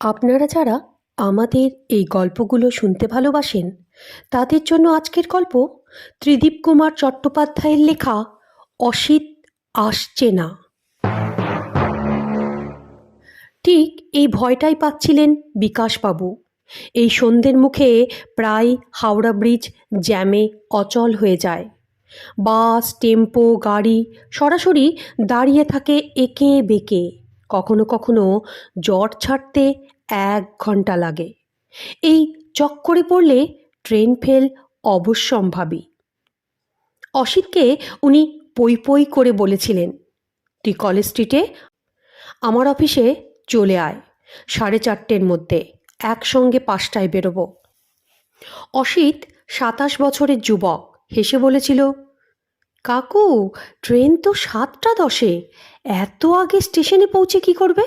আপনারা যারা আমাদের এই গল্পগুলো শুনতে ভালোবাসেন, তাদের জন্য আজকের গল্প ত্রিদীপ কুমার চট্টোপাধ্যায়ের লেখা অসিত আসছে না। ঠিক এই ভয়টাই পাচ্ছিলেন বিকাশবাবু। এই সন্ধ্যের মুখে প্রায় হাওড়া ব্রিজ জ্যামে অচল হয়ে যায়। বাস, টেম্পো, গাড়ি সরাসরি দাঁড়িয়ে থাকে এঁকে বেঁকে। কখনো কখনো জট ছাড়তে এক ঘণ্টা লাগে। এই চক্করে পড়লে ট্রেন ফেল অবশ্যম্ভাবী। অসিতকে উনি পই পই করে বলেছিলেন, তুই কলেজ স্ট্রিটে? আমার অফিসে চলে আয়, সাড়ে চারটের মধ্যে একসঙ্গে পাঁচটায় বেরোবো। অসিত সাতাশ বছরের যুবক, হেসে বলেছিল, কাকু, ট্রেন তো সাতটা দশে এত আগে স্টেশনে পৌঁছে কি করবে?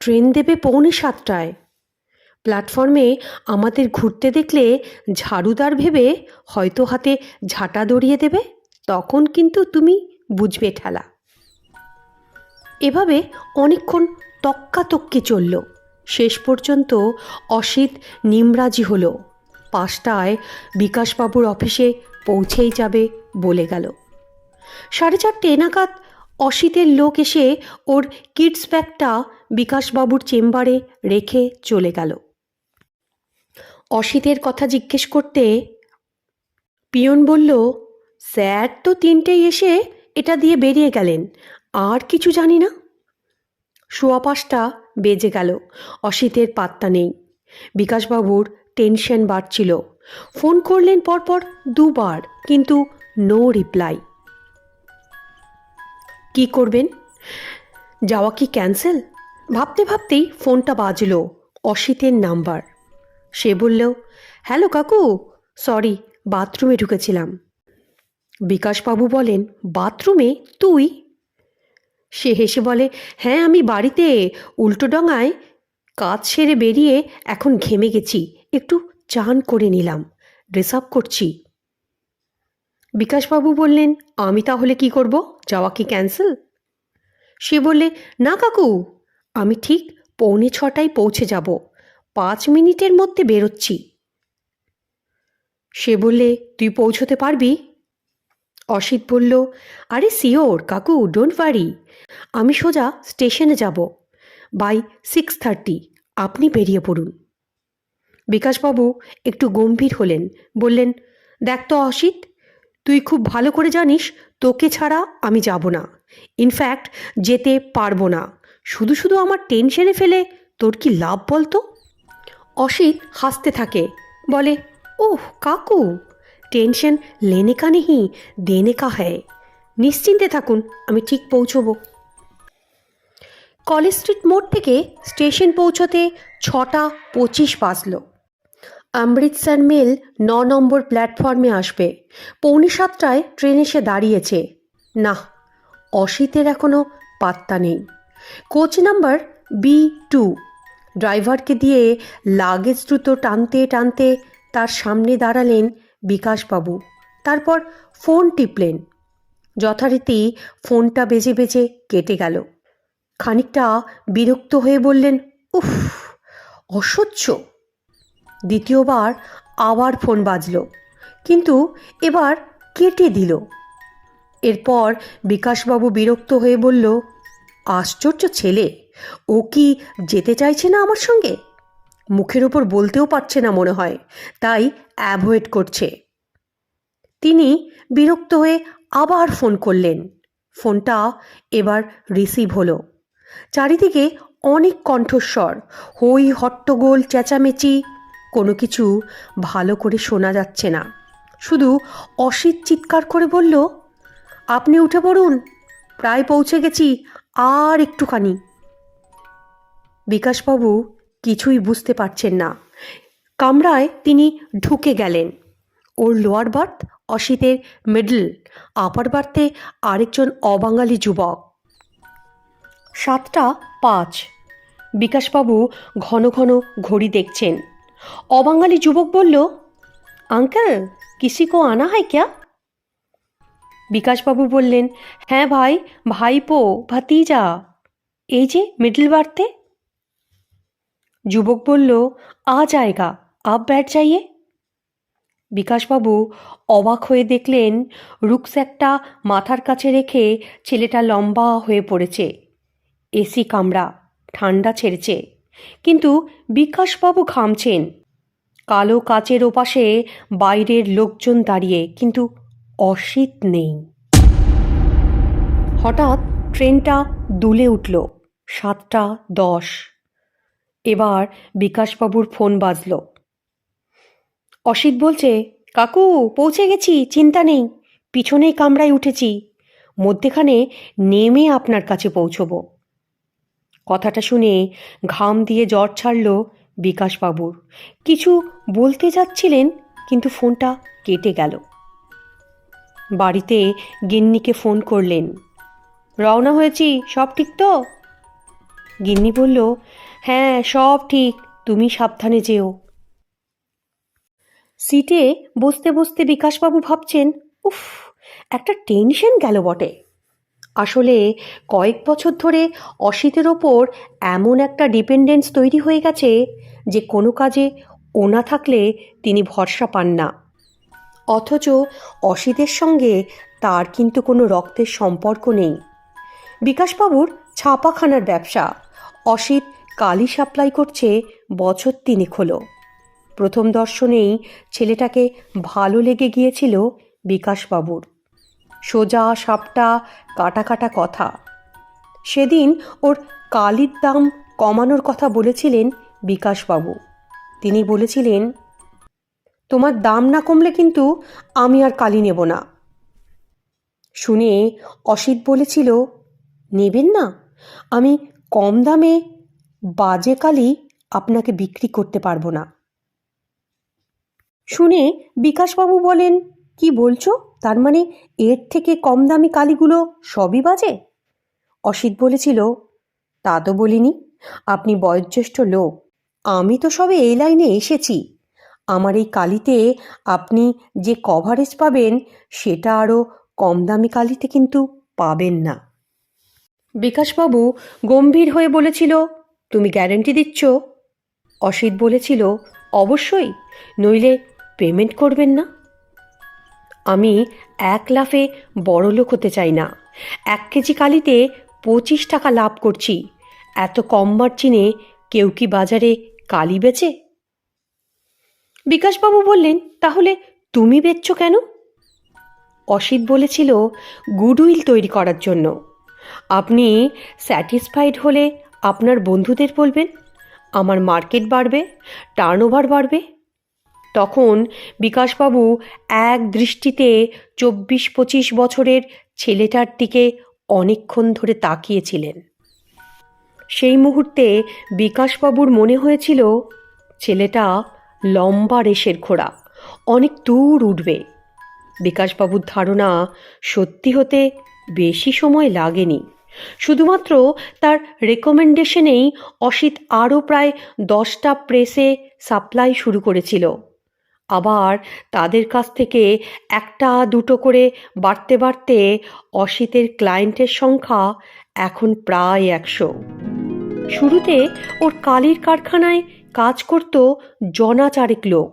ট্রেন দেবে পৌনে সাতটায়। প্ল্যাটফর্মে আমাদের ঘুরতে দেখলে ঝাড়ুদার ভেবে হয়তো হাতে ঝাঁটা দড়িয়ে দেবে, তখন কিন্তু তুমি বুঝবে ঠেলা। এভাবে অনেকক্ষণ তক্কাতক্কি চলল। শেষ পর্যন্ত অসিত নিমরাজি হলো। পাঁচটায় বিকাশবাবুর অফিসে পৌঁছেই যাবে বলে গেল। সাড়ে চারটে নাগাদ অসিতের লোক এসে ওর কিডস ব্যাগটা বিকাশবাবুর চেম্বারে রেখে চলে গেল। অসিতের কথা জিজ্ঞেস করতে পিয়ন বলল, স্যার তো তিনটেই এসে এটা দিয়ে বেরিয়ে গেলেন, আর কিছু জানি না? শোয়া পাঁচটা বেজে গেল, অসিতের পাত্তা নেই। বিকাশবাবুর টেনশন বাড়ছিল। ফোন করলেন পরপর দুবার, কিন্তু নো রিপ্লাই। কি করবেন? যাওয়া কি ক্যান্সেল ভাবতে ভাবতেই ফোনটা বাজলো অসিতের নাম্বার। সে বলল, হ্যালো কাকু সরি বাথরুমে ঢুকেছিলাম। বিকাশবাবু বলেন, বাথরুমে? তুই? সে হেসে বলে হ্যাঁ আমি বাড়িতে উল্টোডাঙায় কাজ সেরে বেরিয়ে এখন ঘেমে গেছি, একটু চান করে নিলাম ড্রেস আপ করছি। বিকাশবাবু বললেন, আমি তাহলে কি করব? যাওয়া কি ক্যান্সেল সে বললে, না কাকু, আমি ঠিক পৌনে ছটায় পৌঁছে যাব। পাঁচ মিনিটের মধ্যে বেরোচ্ছি। সে বললে, তুই পৌঁছতে পারবি? অসিত বলল, আরে সিওর, কাকু ডোন্ট ওয়ারি আমি সোজা স্টেশনে যাব। বাই সিক্স থার্টি আপনি বেরিয়ে পড়ুন। বিকাশবাবু একটু গম্ভীর হলেন, বললেন, দেখ তো অসিত তুই খুব ভালো করে জানিস, তোকে ছাড়া আমি যাব না। ইনফ্যাক্ট যেতে পারব না। শুধু শুধু আমার টেনশনে ফেলে তোর কি লাভ বলতো? অসিত হাসতে থাকে। বলে, ওহ, কাকু টেনশন লেনে কা নেহি দেনে কা হ্যায় নিশ্চিন্তে থাকুন, আমি ঠিক পৌঁছবো। কলেজ স্ট্রিট মোড় থেকে স্টেশন পৌঁছতে ছটা পঁচিশ বাজলো। অমৃতসর মেল ন নম্বর প্ল্যাটফর্মে আসবে। পৌনে সাতটায় ট্রেন এসে দাঁড়িয়েছে। না অসিতের এখনও পাত্তা নেই। Coach number B two. ড্রাইভারকে দিয়ে লাগেজ দ্রুত টানতে টানতে তার সামনে দাঁড়ালেন বিকাশবাবু। তারপর ফোন টিপলেন। যথারীতি ফোনটা বেজে বেজে কেটে গেল। খানিকটা বিরক্ত হয়ে বললেন, উফ, অসহ্য। দ্বিতীয়বার আবার ফোন বাজল। কিন্তু এবার কেটে দিল। এরপর বিকাশবাবু বিরক্ত হয়ে বলল, আশ্চর্য ছেলে, ও কি যেতে চাইছে না আমার সঙ্গে? মুখের ওপর বলতেও পারছে না মনে হয়, তাই অ্যাভয়েড করছে। তিনি বিরক্ত হয়ে আবার ফোন করলেন। ফোনটা এবার রিসিভ হলো। চারিদিকে অনেক কণ্ঠস্বর, হই হট্টগোল, চেঁচামেচি কোনো কিছু ভালো করে শোনা যাচ্ছে না। শুধু অসিত চিৎকার করে বলল, আপনি উঠে পড়ুন, প্রায় পৌঁছে গেছি, আর একটুখানি। বিকাশবাবু কিছুই বুঝতে পারছেন না। কামরায় তিনি ঢুকে গেলেন। ওর লোয়ার বার্থ, অসিতের মিডল, আপার বার্থে আরেকজন অবাঙালি যুবক। সাতটা পাঁচ। বিকাশবাবু ঘন ঘন ঘড়ি দেখছেন। অবাঙালি যুবক বলল, আঙ্কেল, কিসি কো আনা হয় ক্যা? বিকাশবাবু বললেন হ্যাঁ ভাই, ভাইপো, ভাতিজা, এই যে মিডল বার্থে যুবক বলল, আ জায়গা আপ ব্যাট চাইয়ে বিকাশবাবু অবাক হয়ে দেখলেন রুকস্যাকটা মাথার কাছে রেখে ছেলেটা লম্বা হয়ে পড়েছে এসি কামড়া ঠান্ডা ছেড়েছে। কিন্তু বিকাশবাবু ঘামছেন। কালো কাচের ওপাশে বাইরের লোকজন দাঁড়িয়ে কিন্তু অসিত নেই। হঠাৎ ট্রেনটা দুলে উঠল, সাতটা দশ। এবার বিকাশবাবুর ফোন বাজল। অসিত বলছে, কাকু, পৌঁছে গেছি, চিন্তা নেই, পিছনেই কামরায় উঠেছি। মধ্যেখানে নেমে আপনার কাছে পৌঁছবো। কথাটা শুনে ঘাম দিয়ে জ্বর ছাড়ল বিকাশবাবুর। কিছু বলতে যাচ্ছিলেন, কিন্তু ফোনটা কেটে গেল। বাড়িতে গিন্নিকে ফোন করলেন। রওনা হয়েছি, সব ঠিক তো? গিন্নি বলল হ্যাঁ সব ঠিক, তুমি সাবধানে যেও। সিটে বসতে বসতে বিকাশবাবু ভাবছেন, উফ, একটা টেনশন গেল বটে। আসলে কয়েক বছর ধরে অসিতের ওপর এমন একটা ডিপেন্ডেন্স তৈরি হয়ে গেছে যে কোনো কাজে ওনা থাকলে তিনি ভরসা পান না। অথচ অসিতের সঙ্গে তার কিন্তু কোনো রক্তের সম্পর্ক নেই। বিকাশবাবুর ছাপাখানার ব্যবসা, অসিত কালি সাপ্লাই করছে বছর তিনেক হলো। প্রথম দর্শনেই ছেলেটাকে ভালো লেগে গিয়েছিল বিকাশবাবুর। সোজা সাপটা কাটা কাটা কথা। সেদিন ওর কালির দাম কমানোর কথা বলেছিলেন বিকাশবাবু। তিনি বলেছিলেন, তোমার দাম না কমলে কিন্তু আমি আর কালি নেব না। শুনে অসিত বলেছিল, নেবেন না। আমি কম দামে বাজে কালি আপনাকে বিক্রি করতে পারব না। শুনে বিকাশবাবু বলেন কি বলছো? তার মানে এর থেকে কম দামি কালিগুলো সবই বাজে? অসিত বলেছিল, তা তো বলিনি। আপনি বয়োজ্যেষ্ঠ লোক। আমি তো সবে এই লাইনে এসেছি। আমার এই কালিতে আপনি যে কভারেজ পাবেন, সেটা আরও কম দামি কালিতে কিন্তু পাবেন না। বিকাশবাবু গম্ভীর হয়ে বলেছিল, তুমি গ্যারেন্টি দিচ্ছ? অসিত বলেছিল, অবশ্যই। নইলে পেমেন্ট করবেন না? আমি এক লাফে বড় লোক হতে চাই না। এক কেজি কালিতে পঁচিশ টাকা লাভ করছি। এত কম মার্জিনে কেউ কি বাজারে কালি বেচে? বিকাশবাবু বললেন, তাহলে তুমি বেচছ কেন? অসিত বলেছিল গুডউইল তৈরি করার জন্য। আপনি স্যাটিসফাইড হলে আপনার বন্ধুদের বলবেন, আমার মার্কেট বাড়বে, টার্নওভার বাড়বে তখন বিকাশবাবু এক দৃষ্টিতে চব্বিশ পঁচিশ বছরের ছেলেটার দিকে অনেকক্ষণ ধরে তাকিয়েছিলেন। সেই মুহূর্তে বিকাশবাবুর মনে হয়েছিল, ছেলেটা লম্বা রেশের ঘোড়া, অনেক দূর উঠবে। বিকাশবাবুর ধারণা সত্যি হতে বেশি সময় লাগেনি। শুধুমাত্র তার রেকমেন্ডেশনেই অসিত আরও প্রায় দশটা প্রেসে সাপ্লাই শুরু করেছিল। আবার তাদের কাছ থেকে একটা দুটো করে বাড়তে বাড়তে অসিতের ক্লায়েন্টের সংখ্যা এখন প্রায় একশো। শুরুতে ওর কালির কারখানায় কাজ করত জনা চারেক লোক,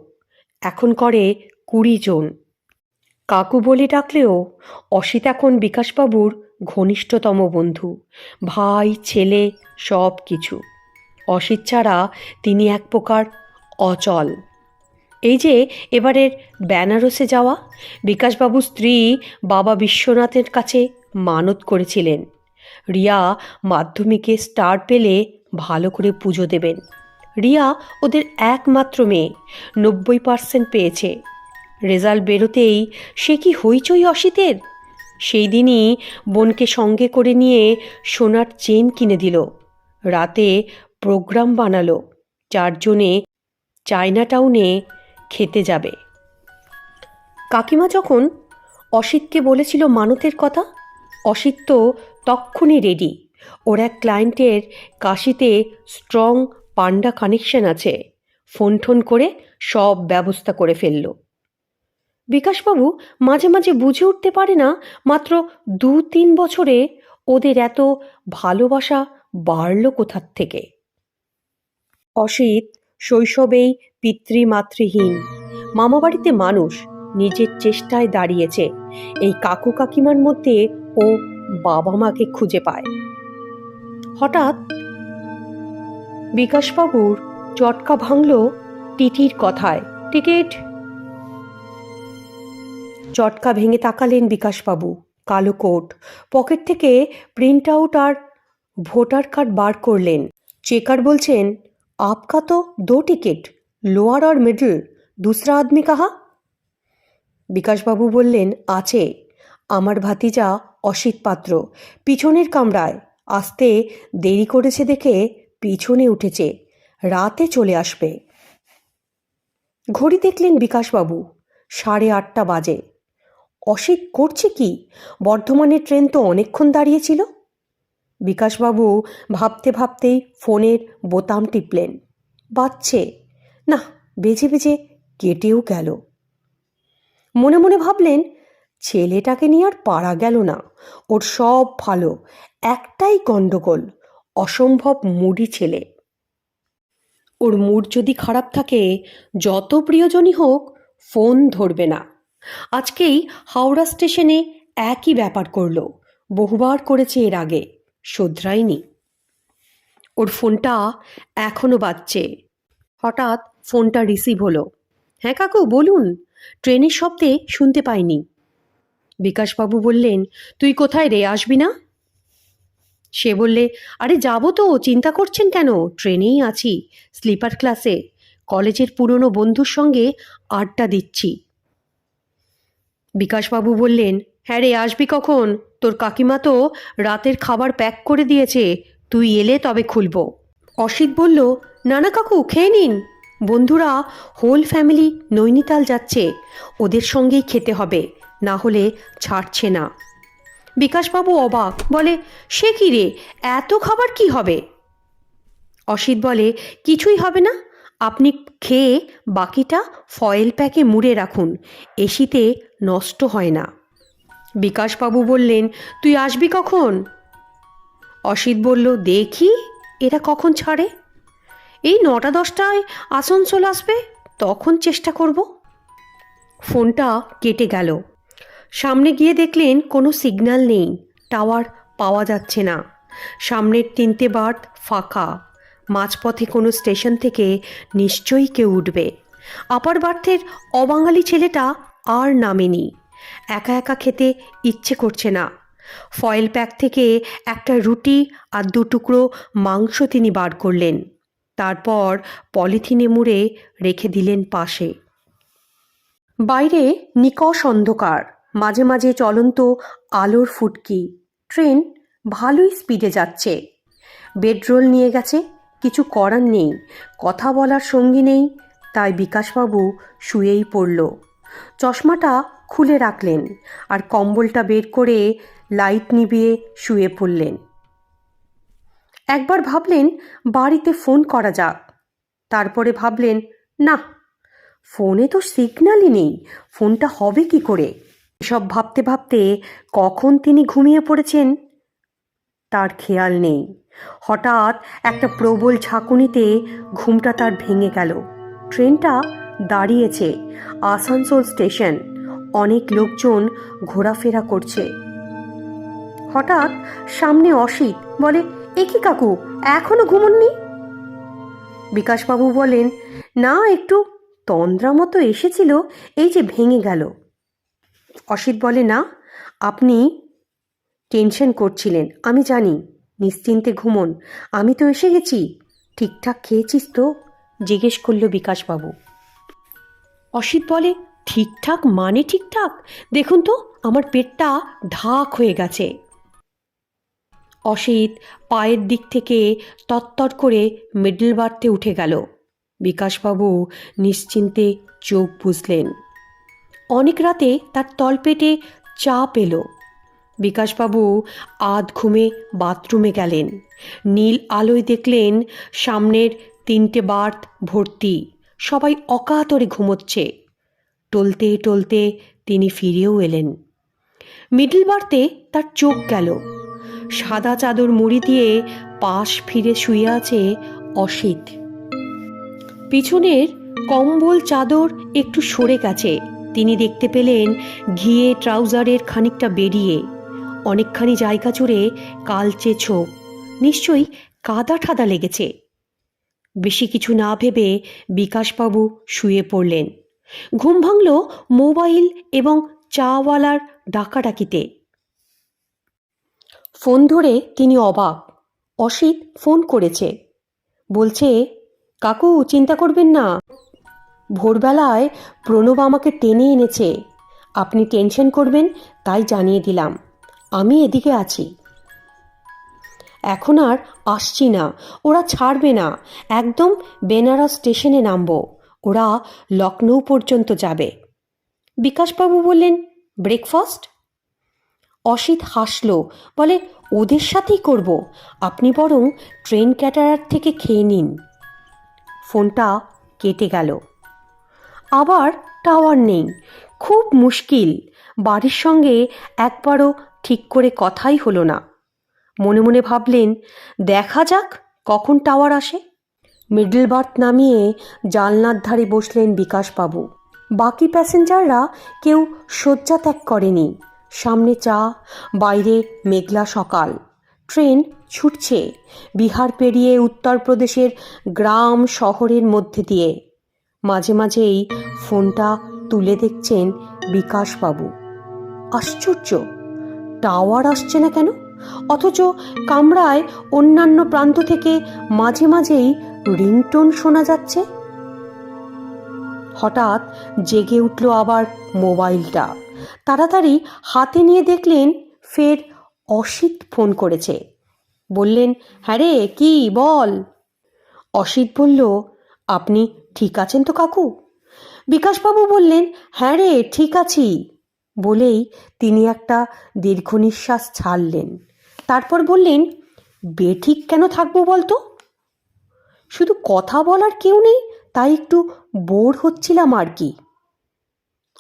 এখন করে কুড়ি জন। কাকু বলে ডাকলেও অসিত এখন বিকাশবাবুর ঘনিষ্ঠতম বন্ধু, ভাই, ছেলে সব কিছু অসিত ছাড়া তিনি এক প্রকার অচল। এই যে এবারের বেনারসে যাওয়া, বিকাশবাবুর স্ত্রী বাবা বিশ্বনাথের কাছে মানত করেছিলেন। রিয়া মাধ্যমিকে স্টার পেলে ভালো করে পুজো দেবেন। রিয়া ওদের একমাত্র মেয়ে, নব্বই পার্সেন্ট পেয়েছে। রেজাল্ট বেরোতেই সে কি হইচই অসিতের? সেই দিনই বোনকে সঙ্গে করে নিয়ে সোনার চেন কিনে দিল। রাতে প্রোগ্রাম বানালো। চারজনে চায়না টাউনে খেতে যাবে। কাকিমা যখন অসিতকে বলেছিল মানতের কথা, অসিত তো তক্ষুনি রেডি ওর এক ক্লায়েন্টের কাশিতে স্ট্রং পান্ডা কানেকশন আছে। ফোন ঠোন করে সব ব্যবস্থা করে ফেলল। বিকাশবাবু মাঝে মাঝে বুঝে উঠতে পারে না, মাত্র দু তিন বছরে ওদের এত ভালোবাসা বাড়ল কোথার থেকে। অসিত শৈশবেই পিতৃমাতৃহীন। মামাবাড়িতে মানুষ নিজের চেষ্টায় দাঁড়িয়েছে। এই কাকু কাকিমার মধ্যে ও বাবা মাকে খুঁজে পায়। হঠাৎ বিকাশবাবুর চটকা ভাঙল টিটির কথায়। টিকিট। চটকা ভেঙে তাকালেন বিকাশবাবু। কালো কোট। পকেট থেকে প্রিন্ট আউট আর ভোটার কার্ড বার করলেন। চেকার বলছেন, আপকা তো দো টিকিট। লোয়ার আর মিডল, দুসরা আদমি কাহা? বিকাশবাবু বললেন, আছে। আমার ভাতিজা অসিত পাত্র। পিছনের কামরায়। আসতে দেরি করেছে দেখে পিছনে উঠেছে। রাতে চলে আসবে। ঘড়ি দেখলেন বিকাশবাবু। সাড়ে আটটা বাজে। অসিত করছে কি? বর্ধমানের ট্রেন তো অনেকক্ষণ দাঁড়িয়েছিল? বিকাশবাবু ভাবতে ভাবতেই ফোনের বোতাম টিপলেন। বাজছে। না বেজে বেজে কেটেও গেল। মনে মনে ভাবলেন, ছেলেটাকে নিয়ে আর পারা গেল না। ওর সব ভালো, একটাই গণ্ডগোল অসম্ভব মুডি ছেলে। ওর মুড যদি খারাপ থাকে, যত প্রিয়জনই হোক, ফোন ধরবে না। আজকেই হাওড়া স্টেশনে একই ব্যাপার করল, বহুবার করেছে এর আগে, শোধরায়নি। ওর ফোনটা এখনও বাজছে। হঠাৎ ফোনটা রিসিভ হলো। হ্যাঁ কাকু, বলুন। ট্রেনের শব্দে শুনতে পাইনি। বিকাশবাবু বললেন, তুই কোথায় রে? আসবি না? সে বললে, আরে যাব তো, চিন্তা করছেন কেন? ট্রেনেই আছি, স্লিপার ক্লাসে। কলেজের পুরনো বন্ধুর সঙ্গে আড্ডা দিচ্ছি। বিকাশবাবু বললেন হ্যাঁ রে, আসবি কখন? তোর কাকিমা তো রাতের খাবার প্যাক করে দিয়েছে। তুই এলে তবে খুলব। অসিত বলল নানা কাকু, খেয়ে নিন। বন্ধুরা হোল ফ্যামিলি নৈনিতাল যাচ্ছে। ওদের সঙ্গেই খেতে হবে, না হলে ছাড়ছে না। বিকাশবাবু অবাক, বলে, সে কি রে, এত খাবার কি হবে? অসিত বলে, কিছুই হবে না, আপনি খেয়ে বাকিটা ফয়েল প্যাকে মুড়ে রাখুন, এসিতে নষ্ট হয় না। বিকাশবাবু বললেন, তুই আসবি কখন? অসিত বলল, দেখি, এরা কখন ছাড়ে? এই নটা দশটায় আসানসোল আসবে, তখন চেষ্টা করব। ফোনটা কেটে গেল। সামনে গিয়ে দেখলেন কোনো সিগন্যাল নেই, টাওয়ার পাওয়া যাচ্ছে না। সামনের তিনটে বার্থ ফাঁকা, মাঝপথে কোনো স্টেশন থেকে নিশ্চয়ই কেউ উঠবে। আপার বার্থের অবাঙালি ছেলেটা আর নামেনি। একা একা খেতে ইচ্ছে করছে না। ফয়েল প্যাক থেকে একটা রুটি আর দু টুকরো মাংস তিনি বার করলেন। তারপর পলিথিনে মুড়ে রেখে দিলেন পাশে। বাইরে নিকষ অন্ধকার, মাঝে মাঝে চলন্ত আলোর ফুটকি। ট্রেন ভালোই স্পিডে যাচ্ছে। বেডরোল নিয়ে গেছে, কিছু করার নেই, কথা বলার সঙ্গী নেই, তাই বিকাশবাবু শুয়েই পড়ল। চশমাটা খুলে রাখলেন আর কম্বলটা বের করে লাইট নিভিয়ে শুয়ে পড়লেন। একবার ভাবলেন, বাড়িতে ফোন করা যাক। তারপরে ভাবলেন, না, ফোনে তো সিগন্যালই নেই, ফোনটা হবে কি করে? এসব ভাবতে ভাবতে কখন তিনি ঘুমিয়ে পড়েছেন? তার খেয়াল নেই। হঠাৎ একটা প্রবল ঝাঁকুনিতে ঘুমটা তার ভেঙে গেল। ট্রেনটা দাঁড়িয়েছে আসানসোল স্টেশন। অনেক লোকজন ঘোরাফেরা করছে। হঠাৎ সামনে অসিত বলে এ কি কাকু, এখনও ঘুমননি? বিকাশবাবু বলেন, না, একটু তন্দ্রা মতো এসেছিল, এই যে ভেঙে গেল। অসিত বলে, না, আপনি টেনশন করছিলেন, আমি জানি, নিশ্চিন্তে ঘুমন, আমি তো এসে গেছি, ঠিকঠাক খেয়েছিস তো? জিজ্ঞেস করল বিকাশবাবু। অসিত বলে, ঠিকঠাক মানে ঠিকঠাক? দেখুন তো, আমার পেটটা ঢাক হয়ে গেছে। অসিত পায়ের দিক থেকে তত্তর করে মিডল বার্থে উঠে গেল। বিকাশবাবু নিশ্চিন্তে চোখ বুঝলেন অনেক রাতে তার তলপেটে চাপ এলো বিকাশবাবু আধ ঘুমে বাথরুমে গেলেন। নীল আলোয় দেখলেন সামনের তিনটে বার্থ ভর্তি, সবাই অকাতরে ঘুমোচ্ছে। টলতে টলতে তিনি ফিরেও এলেন। মিডল বার্থে তার চোখ গেল। সাদা চাদর মুড়ি দিয়ে পাশ ফিরে শুয়ে আছে অসিত। পিছনের কম্বল চাদর একটু সরে গেছে। তিনি দেখতে পেলেন ঘিয়ে ট্রাউজারের খানিকটা বেরিয়ে। অনেকখানি জায়গা জুড়ে কালচে ছোপ। নিশ্চয়ই কাদা ঠাদা লেগেছে। বেশি কিছু না ভেবে বিকাশবাবু শুয়ে পড়লেন। ঘুম ভাঙল মোবাইল এবং চাওয়ালার ডাকাডাকিতে। ফোন ধরে তিনি অবাক। অসিত ফোন করেছে। বলছে, কাকু, চিন্তা করবেন না। ভোরবেলায় প্রণব আমাকে টেনে এনেছে। আপনি টেনশন করবেন, তাই জানিয়ে দিলাম। আমি এদিকে আছি। এখন আর আসছি না। ওরা ছাড়বে না। একদম বেনারস স্টেশনে নামবো। ওরা লখনৌ পর্যন্ত যাবে। বিকাশবাবু বললেন, ব্রেকফাস্ট? অসিত হাসল, বলে, ওদের সাথেই করব। আপনি বরং ট্রেন ক্যাটারার থেকে খেয়ে নিন। ফোনটা কেটে গেল। আবার টাওয়ার নেই। খুব মুশকিল। বাড়ির সঙ্গে একবারও ঠিক করে কথাই হলো না। মনে মনে ভাবলেন, দেখা যাক কখন টাওয়ার আসে। মিডল বার্থ নামিয়ে জানলার ধারে বসলেন বিকাশবাবু। বাকি প্যাসেঞ্জাররা কেউ শয্যা ত্যাগ করেনি। সামনে চা, বাইরে মেঘলা সকাল। ট্রেন ছুটছে বিহার পেরিয়ে উত্তরপ্রদেশের গ্রাম শহরের মধ্যে দিয়ে। মাঝে মাঝেই ফোনটা তুলে দেখছেন বিকাশবাবু। আশ্চর্য! টাওয়ার আসছে না কেন? অথচ কামরায় অন্যান্য প্রান্ত থেকে মাঝে মাঝেই রিংটোন শোনা যাচ্ছে। হঠাৎ জেগে উঠল আবার মোবাইলটা। তাড়াতাড়ি হাতে নিয়ে দেখলেন ফের অসিত ফোন করেছে। বললেন হ্যাঁ রে, কি? বল। অসিত বলল, আপনি ঠিক আছেন তো কাকু? বিকাশবাবু বললেন হ্যাঁ রে, ঠিক আছি। বলেই তিনি একটা দীর্ঘ নিঃশ্বাস ছাড়লেন। তারপর বললেন বেঠিক কেন থাকব বলতো? শুধু কথা বলার কেউ নেই, তাই একটু বোর হচ্ছিলাম আর কি।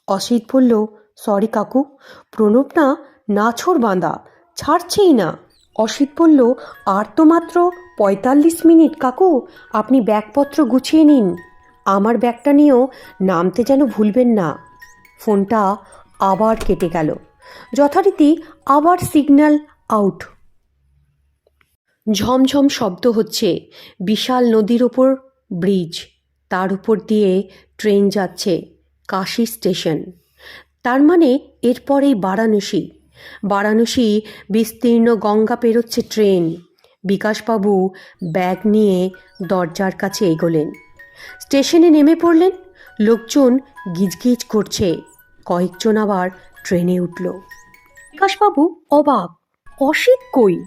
অসিত বলল সরি কাকু প্রণব না নাছর বাঁধা, ছাড়ছেই না। অসিত বলল, আর তো মাত্র পঁয়তাল্লিশ মিনিট কাকু, আপনি ব্যাগপত্র গুছিয়ে নিন। আমার ব্যাগটা নিয়েও নামতে যেন ভুলবেন না। ফোনটা আবার কেটে গেল। যথারীতি আবার সিগন্যাল আউট। ঝমঝম শব্দ হচ্ছে, বিশাল নদীর ওপর ব্রিজ। তার উপর দিয়ে ট্রেন যাচ্ছে, কাশি স্টেশন। তার মানে এরপরেই বারাণসী। বারাণসী বিস্তীর্ণ গঙ্গা পেরোচ্ছে ট্রেন। বিকাশবাবু ব্যাগ নিয়ে দরজার কাছে এগোলেন। স্টেশনে নেমে পড়লেন। লোকজন গিজগিজ করছে। কয়েকজন আবার ট্রেনে উঠল। বিকাশবাবু অবাক, অসিত কই?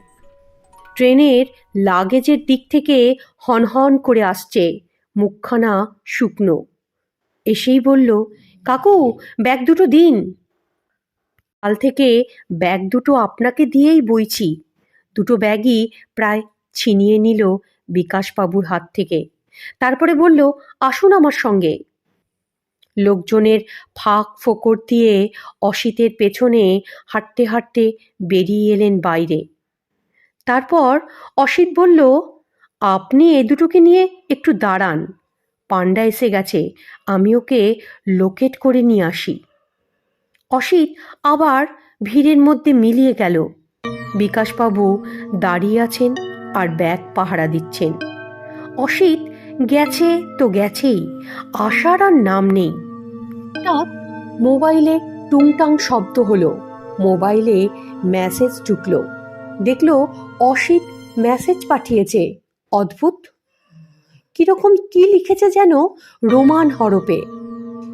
ট্রেনের লাগেজের দিক থেকে হনহন করে আসছে, মুখখানা শুকনো। এসেই বলল কাকু, ব্যাগ দুটো দিন। কাল থেকে ব্যাগ দুটো আপনাকে দিয়েই বইছি। দুটো ব্যাগই প্রায় ছিনিয়ে নিল বিকাশবাবুর হাত থেকে। তারপরে বলল, আসুন আমার সঙ্গে। লোকজনের ফাঁক ফোকর দিয়ে অসিতের পেছনে হাঁটতে হাঁটতে বেরিয়ে এলেন বাইরে। তারপর অসিত বলল, আপনি এ দুটোকে নিয়ে একটু দাঁড়ান। পান্ডা এসে গেছে, আমি ওকে লোকেট করে নিয়ে আসি। অসিত আবার ভিড়ের মধ্যে মিলিয়ে গেল। বিকাশবাবু দাঁড়িয়ে আছেন আর ব্যাগ পাহারা দিচ্ছেন। অসিত, গেছে তো গেছেই, আসার আর নাম নেই। হঠাৎ মোবাইলে টুংটাং শব্দ হলো। মোবাইলে মেসেজ ঢুকলো। দেখল অসিত মেসেজ পাঠিয়েছে। অদ্ভুত কীরকম কি লিখেছে যেন রোমান হরপে।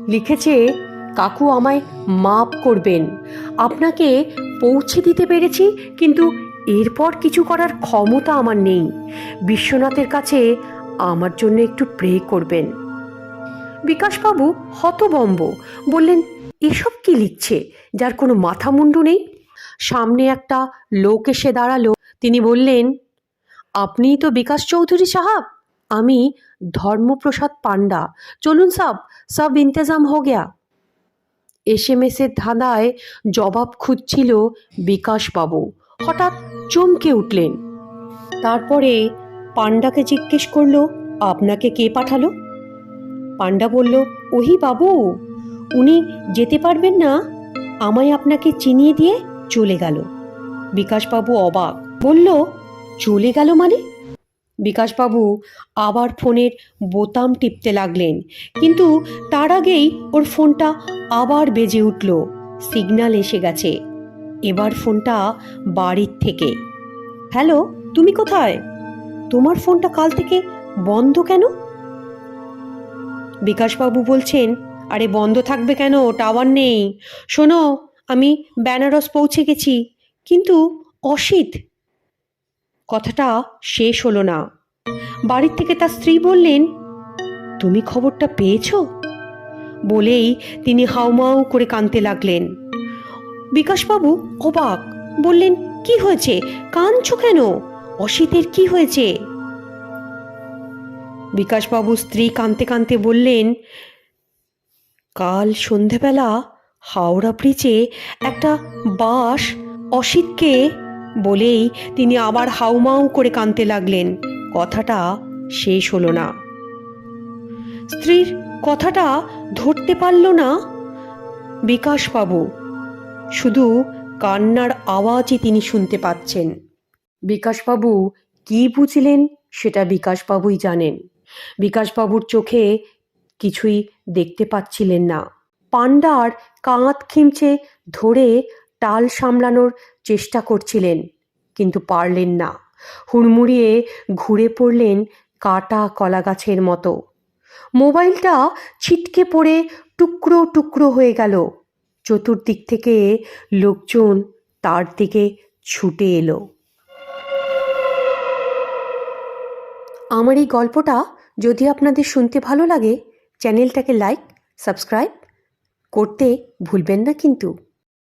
লিখেছে, কাকু আমায় মাপ করবেন। আপনাকে পৌঁছে দিতে পেরেছি, কিন্তু এরপর কিছু করার ক্ষমতা আমার নেই। বিশ্বনাথের কাছে আমার জন্য একটু প্রে করবেন। বিকাশবাবু হতবম্ব, বললেন, এসব কি লিখছে? যার কোনো মাথা মুন্ডু নেই? সামনে একটা লোক এসে দাঁড়াল। তিনি বললেন, আপনিই তো বিকাশ চৌধুরী সাহাব? আমি ধর্মপ্রসাদ পান্ডা চলুন সাব, সব ইন্তজাম হো গয়া। এস এম এসের ধাঁধায় জবাব খুঁজছিল বিকাশবাবু। হঠাৎ চমকে উঠলেন। তারপরে পান্ডাকে জিজ্ঞেস করল, আপনাকে কে পাঠালো? পাণ্ডা বলল, ওহি বাবু, উনি যেতে পারবেন না। আমায় আপনাকে চিনিয়ে দিয়ে চলে গেল। বিকাশবাবু অবাক। বলল, চলে গেল মানে? বিকাশবাবু আবার ফোনের বোতাম টিপতে লাগলেন। কিন্তু তার আগেই ওর ফোনটা আবার বেজে উঠল। সিগন্যাল এসে গেছে। এবার ফোনটা বাড়ির থেকে। হ্যালো, তুমি কোথায়? তোমার ফোনটা কাল থেকে বন্ধ কেন? বিকাশবাবু বলছেন, আরে বন্ধ থাকবে কেন? টাওয়ার নেই। শোনো, আমি বেনারস পৌঁছে গেছি। কিন্তু অসিত কথাটা শেষ হলো না। বাড়ির থেকে তার স্ত্রী বললেন, তুমি খবরটা পেয়েছ? বলেই তিনি হাউমাউ করে কাঁদতে লাগলেন। বিকাশবাবু অবাক, বললেন, কি হয়েছে? কাঁদছো কেন? অসিতের কি হয়েছে? বিকাশবাবু স্ত্রী কাঁদতে কাঁদতে বললেন, কাল সন্ধেবেলা হাওড়া ব্রিজে একটা বাস অসিতকে বলেই তিনি আবার হাউমাউ করে কাঁদতে লাগলেন। কথাটা শেষ হলো না। স্ত্রীর কথাটা ধরতে পারল না বিকাশ বিকাশবাবু। শুধু কান্নার আওয়াজই তিনি শুনতে পাচ্ছেন। বিকাশবাবু কি বুঝলেন সেটা বিকাশবাবুই জানেন। বিকাশবাবুর চোখে কিছুই দেখতে পাচ্ছিলেন না। পাণ্ডার কাঁধ খিমচে ধরে টাল সামলানোর চেষ্টা করছিলেন, কিন্তু পারলেন না। হুড়মুড়িয়ে ঘুরে পড়লেন কাটা কলা গাছের মতো। মোবাইলটা ছিটকে পড়ে টুকরো টুকরো হয়ে গেল। চতুর্দিক থেকে লোকজন তার দিকে ছুটে এলো। আমার এই গল্পটা যদি আপনাদের শুনতে ভালো লাগে, চ্যানেলটাকে লাইক, সাবস্ক্রাইব করতে ভুলবেন না কিন্তু।